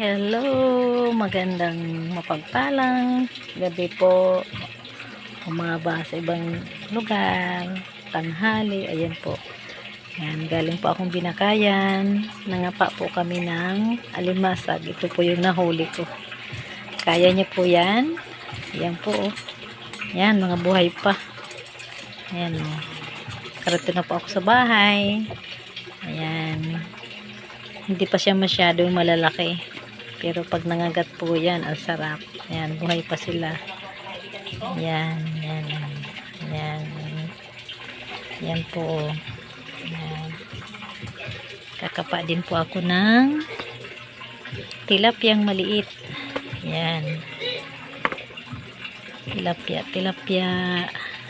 Hello, magandang mapagpalang gabi po. Umaba sa ibang lugar, tanghali, ayan po. Yan, galing po akong binakayan. Nangapa po kami ng alimasag. Ito po yung nahuli ko. Kaya niya po yan. Yan po. oh. Yan, mga buhay pa. Ayan o. Karating na po ako sa bahay. Ayan. Hindi pa siya masyadong malalaki. Pero pag nangagat po yan, ang sarap. Ayan, buhay pa sila. Ayan, ayan, ayan. Ayan, ayan po. Ayan. Kakapa din po ako ng tilapyang maliit. Ayan. Tilapia, tilapia.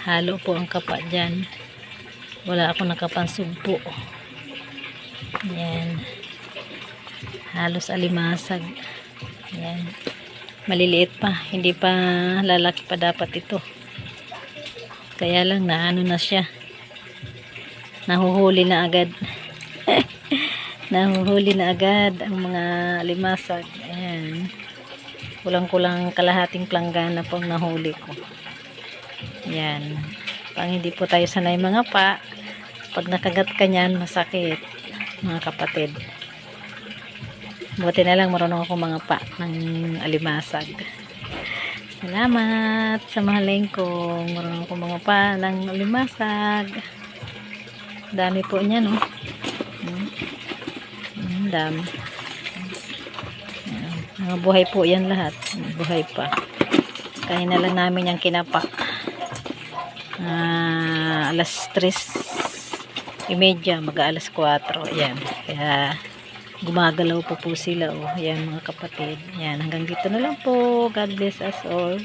Halo po ang kapa dyan. Wala ako nakapansugpo. Ayan. Halos alimasag. Ayan. Maliliit pa. Hindi pa lalaki pa dapat ito. Kaya lang na ano na siya. Nahuhuli na agad. Nahuhuli na agad ang mga alimasag. Ayan. Kulang-kulang kalahating planggana pong nahuli ko. Ayan. Pang hindi po tayo sanay mga pa, pag nakagat ka niyan, masakit. Mga kapatid. Buti na lang marunong ako mga pa ng alimasag. Salamat sa mahalin ko. Marunong ako mga pa ng alimasag. Dami po niya, no? Hmm. Hmm, dami. Ayan. Mga buhay po yan lahat. Buhay pa. Kaya na lang namin yung kinapa. Ah, alas 3 imedya, mag alas 4. Ayan. Kaya gumagalaw po po sila. Oh. Ayan mga kapatid. Ayan. Hanggang dito na lang po. God bless us all.